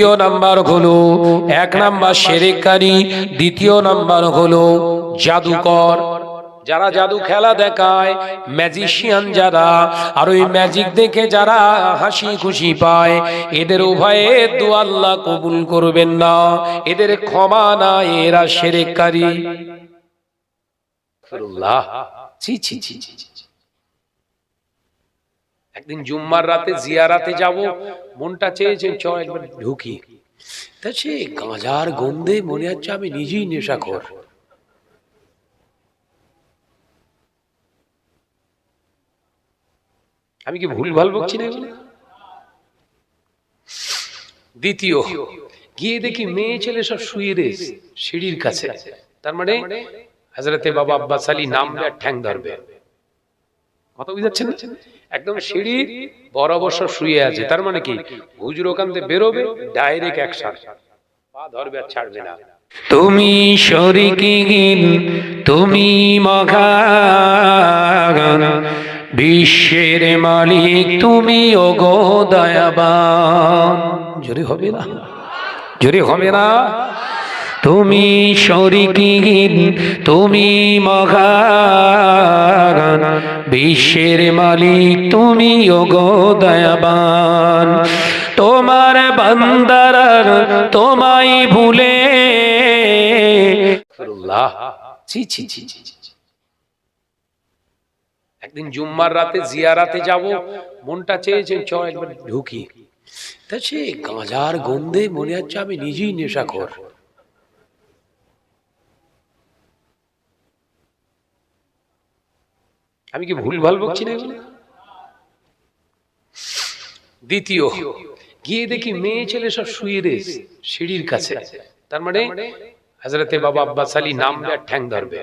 দ্বিতীয় নাম্বার হলো এক নাম্বার সেরেকারি দ্বিতীয় নাম্বার হলো জাদুকর যারা জাদু খেলা দেখায় ম্যাজিশিয়ান যারা, আর ওই ম্যাজিক দেখে যারা হাসি খুশি পায়, এদের উভয়ে দু আল্লাহ কবুল করবেন না, এদের ক্ষমা না এরা সেরেকারি ছি ছি ছি ছি। একদিন জুম্মার রাতে, জিয়ারাতে যাব, মনটা চেয়েছে চ একবার ঢুকি। তা সে গাঁজার গন্ধে মনে হচ্ছে আমি নিজেই নেশাখোর। আমি কি ভুল ভালো বকছি না দ্বিতীয়, গিয়ে দেখি মেয়ে ছেলে সব শুয়ে রে, সিঁড়ির কাছে। তার মানে হাজরতে বাবা আব্বাস আলী আর ঠ্যাং ধরবে। কথা বুঝাচ্ছেন না? একদম সিঁড়ি বরাবর সব শুয়ে আছে। তার মানে কি? হুজুর ওখান থেকে বেরোবে ডাইরেক্ট অ্যাকশন পা ধরবে আর ছাড়বে না। তুমি শরিকিন তুমি মঘান বিশ্বের মালিক তুমি ওগো দয়াবান। জোরে হবে না? জোরে হবে না? তুমি শরিকিন তুমি মঘান বিশ্বের মালিক, তুমি ওগো দয়াবান। তোমার বান্দার তোমায় ভুলে। একদিন জুম্মার রাতে জিয়ারাতে যাব, মনটা চেয়েছে, চ, একবার ঢুকি। তা সে গাঁজার গন্ধে মনে হচ্ছে আমি নিজেই নেশাখোর। আমি কি ভুল ভালো বকছি না দ্বিতীয় গিয়ে দেখি মেয়ে ছেলে সব শুয়ে রে সিঁড়ির কাছে। তার মানে হাজরতে বাবা আব্বাস আলী আর ঠ্যাং ধরবে।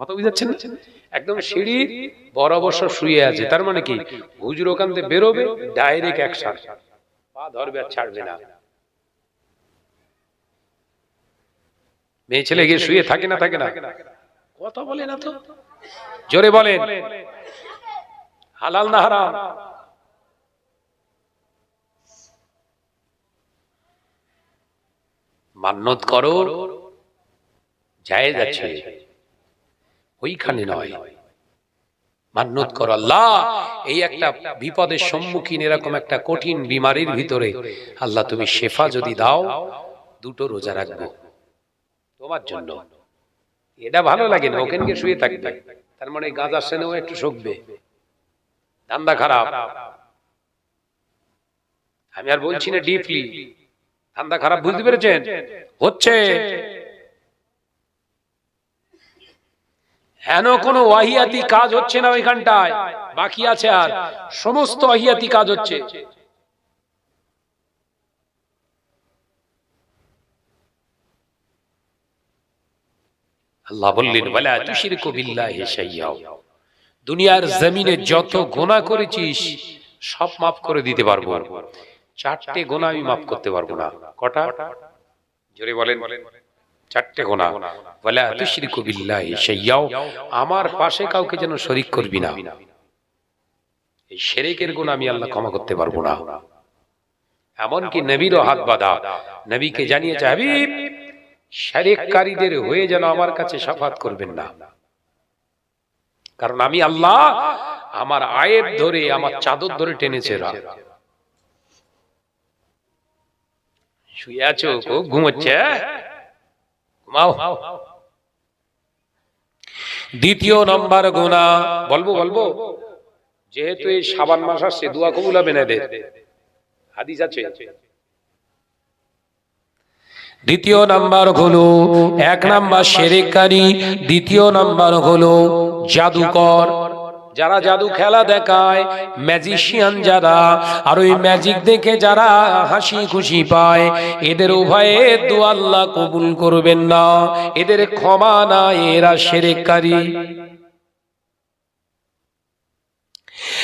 কথা বুঝাচ্ছেন একদম সিঁড়ি বরাবর সব শুয়ে আছে। তার মানে কি? হুজুর ওখান থেকে বেরোবে ডাইরেক্ট অ্যাকশন পা ধরবে আর ছাড়বে না। মেয়ে ছেলে গিয়ে শুয়ে থাকে না থাকে না। কথা বলে না তো? জোরে বলেন। হালাল না হারাম? মান্যত করো, জায়েজ আছে। ওইখানে নয়। মান্যত করো আল্লাহ। এই একটা বিপদের সম্মুখীন এরকম একটা কঠিন বিমারির ভিতরে আল্লাহ তুমি শেফা যদি দাও, দুটো রোজা রাখব। তোমার জন্য। এটা ভালো লাগে না ওখানে শুয়ে থাকবে। তার মানে গাঁজা সেনেও একটু শোকবে। ধান্দা খারাপ। আমি আর বলছি না ডিপলি ধান্দা খারাপ, বুঝতে পেরেছেন? হচ্ছে। হেন কোনো ওয়াহিয়াতি কাজ হচ্ছে না ওইখানটায়। বাকি আছে আর সমস্ত ওয়াহিয়াতি কাজ হচ্ছে। আল্লাহ বললেন তুশিরকু বিল্লাহি দুনিয়ার জমিনে যত গোনা করেছিস সব মাফ করে দিতে পারব। চারটে গোনা আমি মাফ করতে পারব না। কটা? জোরে বলেন। চারটে গোনা। তুশরিকু বিল্লাহি আমার পাশে কাউকে যেন শরীক করবি না। এই শিরকের গুনাহ আমি আল্লাহ ক্ষমা করতে পারব না। এমনকি নবীরও হাত বাঁধা। নবীকে জানিয়েছে হাবিব শারিককারীদের হয়ে যেন আমার কাছে সাফাত করবেন না। কারণ আমি আল্লাহ আমার আয়ের ধরে, আমার চাদর ধরে টেনেছে শুয়ে ঘুমোচ্ছে হ্যাঁ? দ্বিতীয় নম্বর গুণা বলব বলব, যেহেতু এই সাবান মাস আসছে, দোয়া কবুল হবে না এদের। হাদিস আছে। দ্বিতীয় নাম্বার হলো এক নাম্বার সেরেকারি দ্বিতীয় নাম্বার হলো জাদুকর। যারা জাদু খেলা দেখায় ম্যাজিশিয়ান যারা, আর ওই ম্যাজিক দেখে যারা হাসি খুশি পায়, এদের উভয়ে দু আল্লাহ কবুল করবেন না। এদের ক্ষমা না, এরা সেরেকারি এ নজনের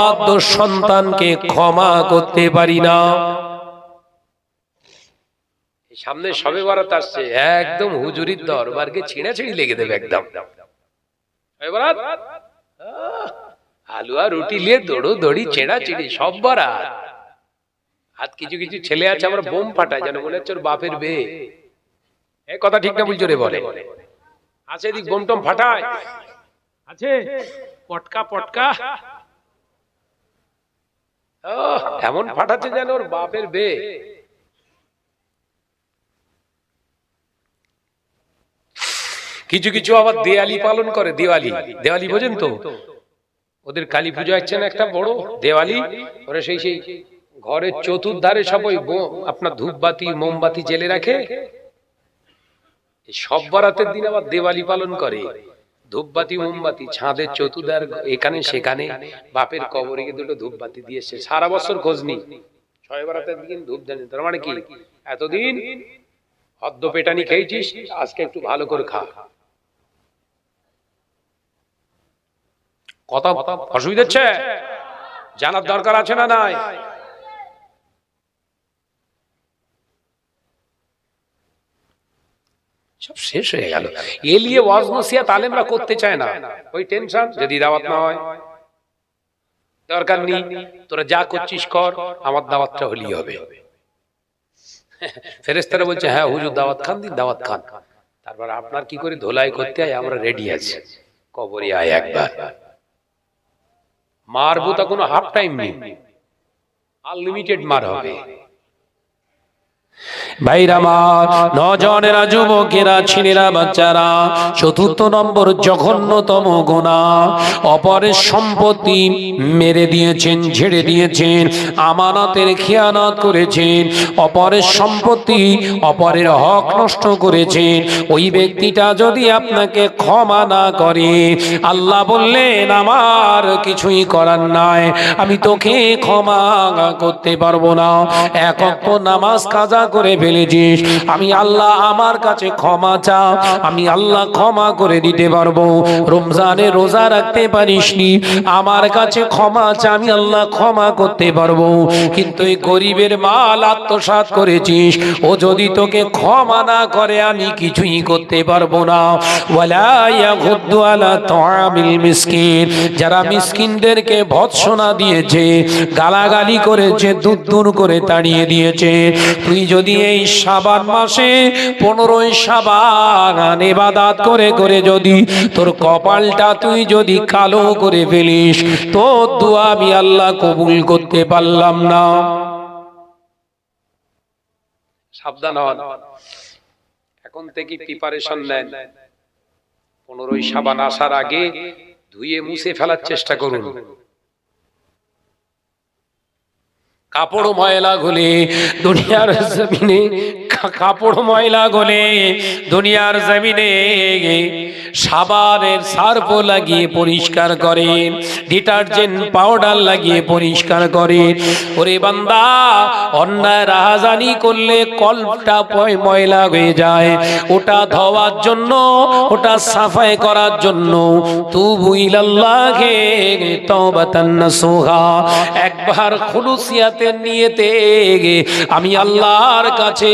অবাধ্য সন্তানকে ক্ষমা করতে পারি না। সামনে সবে বরাত আসছে একদম হুজুরির দরবারকে ছিঁড়া ছিঁড়ি লেগে দেবে একদম? আহ, আলুয়া রুটি নিয়ে দৌড়ো দড়ি ছেঁড়া চিড়ি সব বরাত। হাত কিছু কিছু ছেলে আছে আমরা বোম ফাটায় যেন মনে হচ্ছে বাপের বে এ কথা ঠিক না বলছো রে বলে। আছে এদিক বোম টম ফাটায়। আছে? পটকা পটকা। এমন ফাটাচ্ছে যেন ওর বাপের বে কিছু কিছু আবার দেয়ালি পালন করে দেওয়ালি। দেওয়ালি বোঝেন তো? ওদের কালী পুজো হচ্ছে না একটা বড় দেওয়ালি। ওরা সেই সেই ঘরের চতুর্ধারে সব ওই বো- আপনার ধূপবাতি মোমবাতি জেলে রাখে। সব বরাতের দিন আবার দেওয়ালি পালন করে। ধূপবাতি, মোমবাতি, ছাদের চতুর্ধার এখানে, সেখানে, বাপের কবরে গিয়ে দুটো ধূপবাতি দিয়েছে সারা বছর খোঁজ নি ছয় বরাতের দিন ধূপ তার মানে কি? এতদিন হদ্দ পেটানি খেয়েছিস, আজকে একটু ভালো করে খা। কথা অসুবিধা হচ্ছে? জানার দরকার আছে না নাই? সব শেষ হয়ে গেল। এলিয়ে ওয়াজ নসিয়া তালেমরা করতে চায় না। ওই টেনশন যদি দাওয়াত না হয়। দরকার নেই, তোরা যা করছিস কর, আমার দাওয়াতটা হলেই হবে। ফেরেস্তারা বলছে হ্যাঁ হুজুর, দাওয়াত খান দিন, দাওয়াত খান। তারপর আপনার কি করে ধোলাই করতে হয়? আমরা রেডি আছি। কবরে আয় একবার। মারবো তা কোনো হাফ টাইম নেই। আনলিমিটেড মার হবে। ভাইরা আমার, নজনেরা যুবকেরা বাচ্চারা, চতুর্থ নম্বর জঘন্যতম গোনা, অপরের সম্পত্তি মেরে দিয়েছেন দিয়েছেন, আমানতের খেয়ানত করেছেন, অপরের সম্পত্তি অপরের হক নষ্ট করেছেন, ওই ব্যক্তিটা যদি আপনাকে ক্ষমা না করে, আল্লাহ বললেন, আমার কিছুই করার নাই, আমি তোকে ক্ষমা করতে পারব না। এক নামাজ, কাজা করে ফেলেছিস। আমি আল্লাহ আমার কাছে ক্ষমা চা আমি আল্লাহ ক্ষমা করে দিতে পারব। রমজানে রোজা রাখতে পারিসনি। আমার কাছে ক্ষমা চা আমি আল্লাহ ক্ষমা করতে পারব। কিন্তু এই গরিবের মাল আত্মসাৎ করেছিস। ও যদি তোকে ক্ষমা না করে, আমি কিছুই করতে পারব না। যারা মিসকিনদেরকে ভৎসনা দিয়েছে, গালাগালি করেছে দূর দূর করে তাড়িয়ে দিয়েছে, তুই যদি এই সাবান মাসে পনেরোই সাবান এবাদাত করে করে যদি তোর কপালটা তুই যদি কালো করে ফেলিস তোর দোয়া আমি আল্লাহ কবুল করতে পারলাম না। সাবধান হন। এখন থেকে প্রিপারেশন নেন। পনেরোই সাবান আসার আগে ধুয়ে মুছে ফেলার চেষ্টা করুন। কাপড় ময়লা গুলি দুনিয়ার জমিনে কাপড় ময়লা গলে দুনিয়ার জমিনে সাবানের সার্ফ লাগিয়ে পরিষ্কার করেন ডিটারজেন্ট পাউডার লাগিয়ে পরিষ্কার করেন ওরে বান্দা, অন্যায় রাহাজানি করলে কলটা পয় ময়লা হয়ে যায়। ওটা ধোয়ার জন্য, ওটা সাফাই করার জন্য। তু বুইলাল্লাহে তওবাতান নাসুহা। একবার খুলুসিয়াতের নিয়েতে আমি আল্লাহর কাছে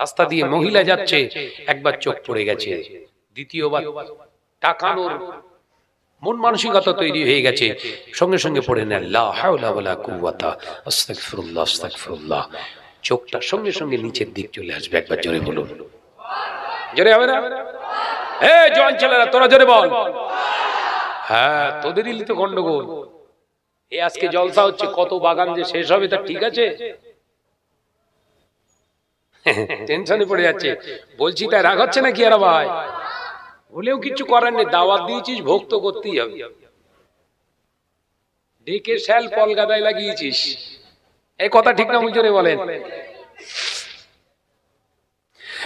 রাস্তা দিয়ে মহিলা যাচ্ছে একবার চোখ পড়ে গেছে। দ্বিতীয়বার টাকানোর মন মানসিকতা তৈরি হয়ে গেছে। সঙ্গে সঙ্গে পড়ে নেন লা হাওলা ওয়ালা কুওয়াতা আস্তাগফিরুল্লাহ আস্তাগফিরুল্লাহ। চোখটা সঙ্গে সঙ্গে নিচের দিক চলে আসবে একবার জোরে বলুন। জোরে হবে না? এ জোয়ান ছেলেরা তোরা জোরে বল। হ্যাঁ তোদেরই তো গন্ডগোল। এ আজকে জলসা হচ্ছে কত বাগান যে শেষ হবে তা ঠিক আছে। টেনশনে পড়ে যাচ্ছে। বলছি তাই রাগ হচ্ছে না কি আর ভাই? হলেও কিছু করার নেই দাওয়াত দিয়েছিস ভক্ত করতেই হবে। ডেকে শ্যাল পল গাদায় লাগিয়েছিস। এই কথা ঠিক না মুজরে বলেন।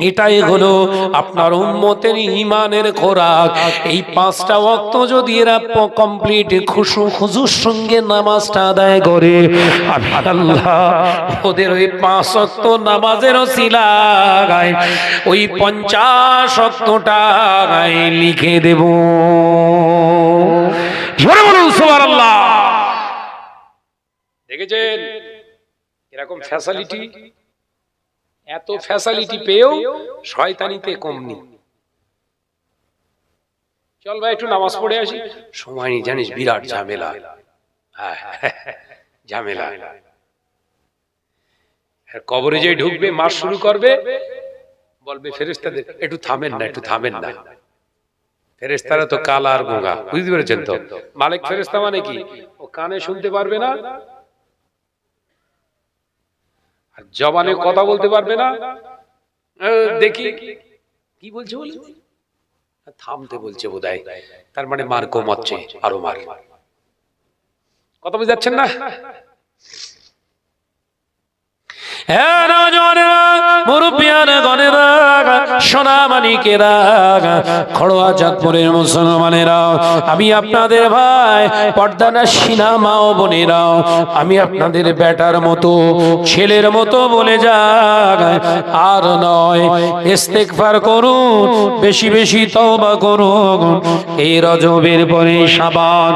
এটাই হলো আপনার উম্মতের ইমানের খোরাক। এই পাঁচটা ওয়াক্ত যদি এরা কমপ্লিট খুশু খুজুর সঙ্গে নামাজটা আদায় করে। আল্লাহ ওদের ওই পাঁচ ওয়াক্ত নামাজের শিলাগায় ওই পঞ্চাশ ওয়াক্তটা লিখে দেব। জোরে বলুন সুবহানাল্লাহ। দেখেছেন? এরকম ফ্যাসিলিটি এত ফ্যাসিলিটি পেয়েও শয়তানিতে কমনি চল ভাই একটু নামাজ পড়ে আসি। সময় নেই জানিস বিরাট ঝামেলা। ঝামেলা। কবরে যে ঢুকবে মাস শুরু করবে বলবে ফেরেস্তাদের একটু থামেন না একটু থামেন না। ফেরেস্তারা তো কালা আর গোঙা বুঝতে পেরেছেন তো? মালিক ফেরেস্তা মানে কি? ও কানে শুনতে পারবে না জবানে কথা বলতে পারবে না। আহ, দেখি। কি বলছে বলে থামতে বলছে বোধহয়। তার মানে মার কমাচ্ছে আরও মার কথা বুঝাচ্ছেন না। মুসলমানেরা, আমি আপনাদের ভাই, পর্দানা সিনামা ও বোনেরা, আমি আপনাদের বেটার মতো, ছেলের মতো বলে যাক, আর নয়, ইস্তেগফার করুন, বেশি বেশি তওবা করুন। এই রজবের পরে সাবান,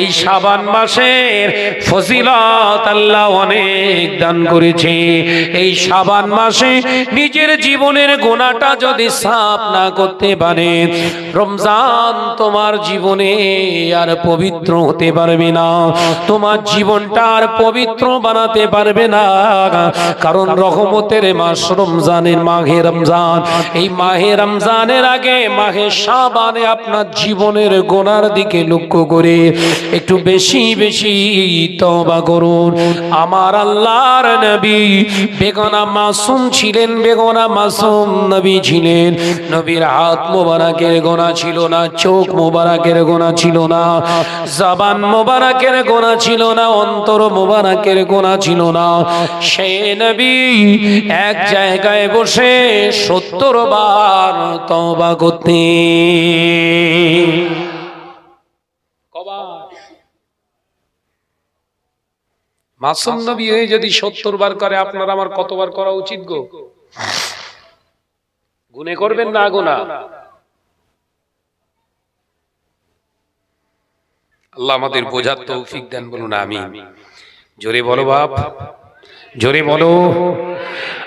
এই সাবান মাসের ফজিলত আল্লাহ অনেক দান করেছে। এই সাবান মাসে নিজের জীবনের গোনাটা যদি সাফ না করতে পারে, রমজান তোমার জীবনে আর পবিত্র হতে পারবে না। তোমার জীবনটা আর পবিত্র বানাতে পারবে না। কারণ রহমতের মাস রমজানের মাঘে রমজান। এই মাহে রমজানের আগে মাহে সাবানে আপনার জীবনের গোনার দিকে লক্ষ্য করে একটু বেশি বেশি তবা করুন। আমার আল্লাহর নবী বেগনা মাসুম ছিলেন বেগনা মাসুম নবী ছিলেন। নবীর হাত মোবারকের গোনা ছিল না, চোখ মোবারকের গোনা ছিল না, জবান মোবারকের গোনা ছিল না, অন্তর মোবারকের গোনা ছিল না। সে নবী এক জায়গায় বসে সত্তর বার তবা করতে কবার মাসুম নবী হয়ে যদি সত্তর বার করে, আপনার আমার কতবার করা উচিত গো? গুনে করবেন না গোনা? আল্লাহ আমাদের বোঝার তৌফিক দেন বলুন আমি জোরে বলো বাপ। জোরে বলো।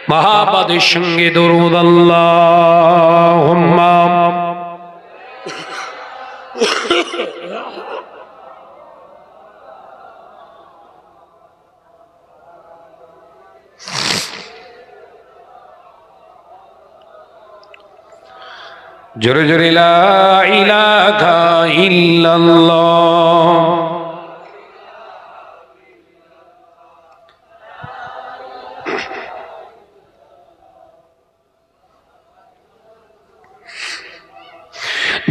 মহাপাদের সঙ্গে দরুদ আল্লাহ জোরে জোরে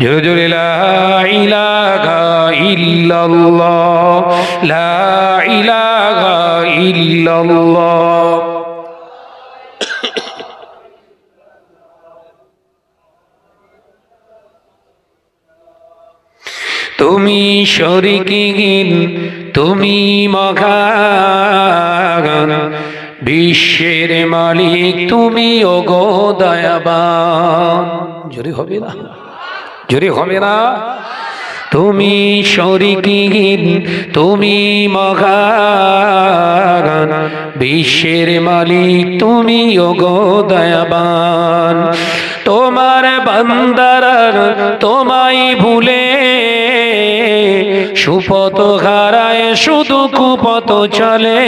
জোরে জোরে ইলাহা ইল্লাল্লাহ। লা ইলাহা ইল্লাল্লাহ। তুমি শরিকিন তুমি মঘান বিশ্বের মালিক তুমি, ওগো দয়াবান। জোরে হবে না? জোরে হবে না? তুমি শরিকিন তুমি মঘান বিশ্বের মালিক তুমি, ওগো দয়াবান। তোমার বান্দার তোমায় ভুলে সুপত হারায় শুধু কুপত চলে।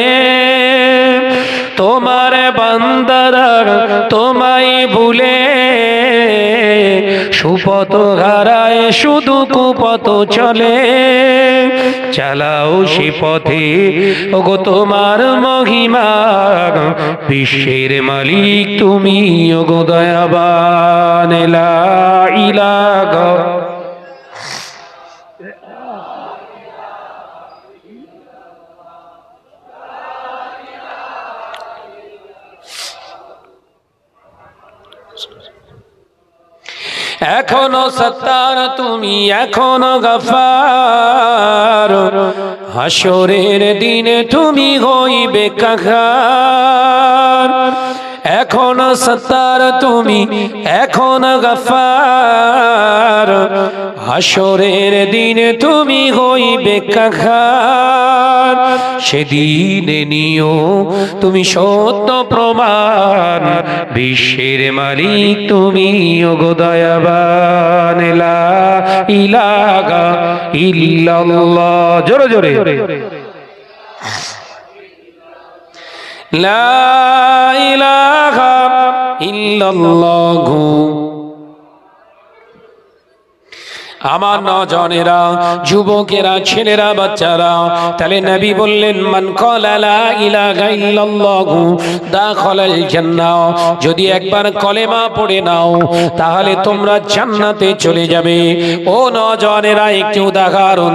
তোমার বান্দার তোমায় ভুলে। সুপত হারায় শুধু কুপত চলে। চালাও সে পথে, ওগো তোমার মহিমা। বিশ্বের মালিক তুমি, ওগো দয়াবান, লা ইলাহা এখনও সত্তার তুমি এখনও গফার। হাসরের দিনে তুমি হইবে কাখার এখনও সত্তার তুমি, এখন গফার। হাসরের দিন তুমি হইবে কাখার সেদিনে নিও তুমি সত্য প্রমাণ, বিশ্বের মালিক তুমি ওগো দয়াবান। লা ইলাহা ইল্লাল্লাহ। জোরে জোরে। ইল্লাল্লাহু। আমার নজনেরা, যুবকেরা, ছেলেরা, বাচ্চারা, তাহলে নবী বললেন, মান দাখালাল জান্নাহ। যদি একবার কলেমা পড়ে নাও, তাহলে তোমরা জান্নাতে চলে যাবে। ও নজনেরা, একটি উদাহরণ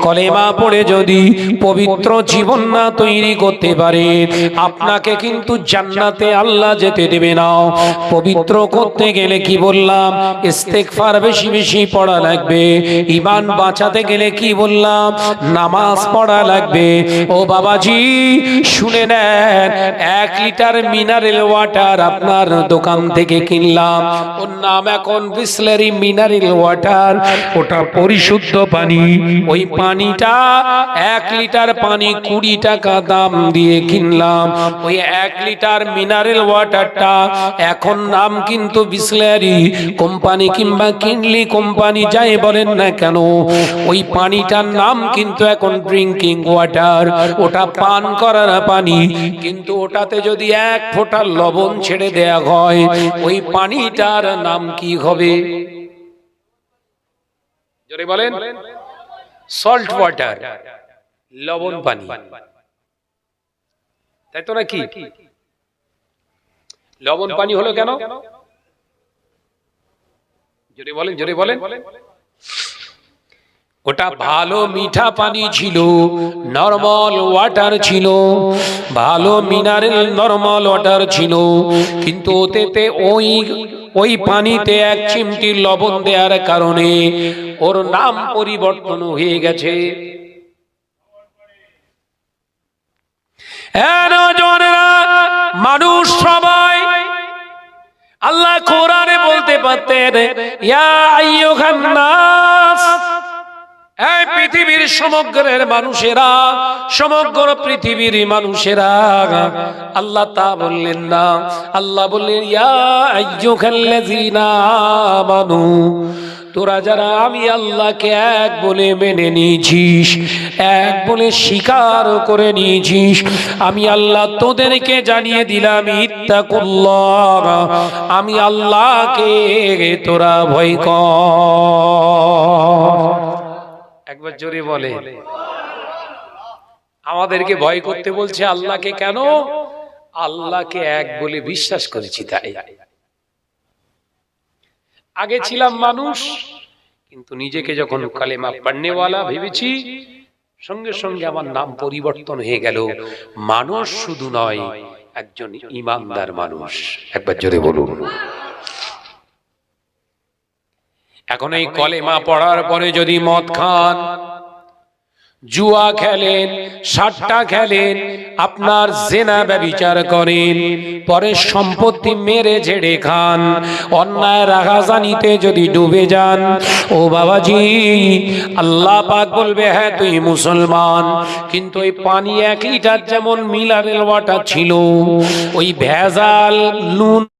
কলেমা পড়ে যদি পবিত্র জীবন না তৈরি করতে পারে। আপনাকে কিন্তু জান্নাতে আল্লাহ যেতে দেবে না। পবিত্র করতে গেলে কি বললাম? ইস্তেগফার বেশি বেশি পড়া লাগবে। ইমান বাঁচাতে গেলে কি বললাম? নামাজ পড়া লাগবে। ও বাবাজি, শুনে নেন, এক লিটার মিনারেল ওয়াটার আপনার দোকান থেকে কিনলাম। ওর নাম এখন বিসলারি মিনারেল ওয়াটার। ওটা পরিশুদ্ধ পানি। ওই পানিটা এক লিটার পানি কুড়ি টাকা দাম দিয়ে কিনলাম। ওই এক লিটার মিনারেল ওয়াটারটা এখন নাম কিন্তু বিসলারি। কোম্পানি কিংবা কিনলি কোম্পানি যাই বলেন না কেন ওই পানিটার নাম কিন্তু এখন ড্রিঙ্কিং ওয়াটার। ওটা পান করার পানি কিন্তু ওটাতে যদি এক ফোঁটা লবণ ছেড়ে দেয়া হয় ওই পানিটার নাম কি হবে? জোরে বলেন। সল্ট ওয়াটার লবণ পানি। তাই তো নাকি? লবণ পানি হলো কেন? জোরে বলেন জোরে বলেন। ওটা ভালো মিঠা পানি ছিল নরমাল ওয়াটার ছিল। ভালো মিনারেল নরমাল ওয়াটার ছিল। কিন্তু ওতেতে ওই ওই পানিতে এক চিমটি লবণ দেওয়ার কারণে ওর নাম পরিবর্তন হয়ে গেছে হ্যাঁ, নওজওয়ানেরা, মানুষ সবাই আল্লাহ কোরআনে বলতে পারতেন পৃথিবীর সমগ্রের মানুষেরা, সমগ্র পৃথিবীর মানুষেরা। আল্লাহ তা বললেন না। আল্লাহ বললেন, ইয়া আমানু তোরা যারা আমি আল্লাহকে এক বলে মেনে নিয়েছিস, এক বলে স্বীকার করে নিয়েছিস, আমি আল্লাহ তোদেরকে জানিয়ে দিলাম, ইত্তাকুল্লাহ, আমি আল্লাহকে তোরা ভয় কর। একবার জোরে বলে। আমাদেরকে ভয় করতে বলছে আল্লাহকে কেন? আল্লাহকে এক বলে বিশ্বাস করেছি তাই। আগে ছিলাম মানুষ কিন্তু নিজেকে যখন কালেমা পান্নেওয়ালা ভেবেছি সঙ্গে সঙ্গে আমার নাম পরিবর্তন হয়ে গেল। মানুষ শুধু নয় একজন ইমানদার মানুষ। একবার জোরে বলুন। এখন এই কলেমা পড়ার পরে যদি মদ খান জুয়া খেলেন, সাট্টা খেলেন, আপনার জেনা ব্যবিচার করেন, পরে সম্পত্তি মেরে ঝেড়ে খান অন্যায় রাগাজানিতে যদি ডুবে যান, ও বাবাজি, আল্লাহ পাক বলবে হ্যাঁ তুই মুসলমান। কিন্তু ওই পানি এক লিটার যেমন মিলারেল ওয়াটার ছিল, ওই ভেজাল নুন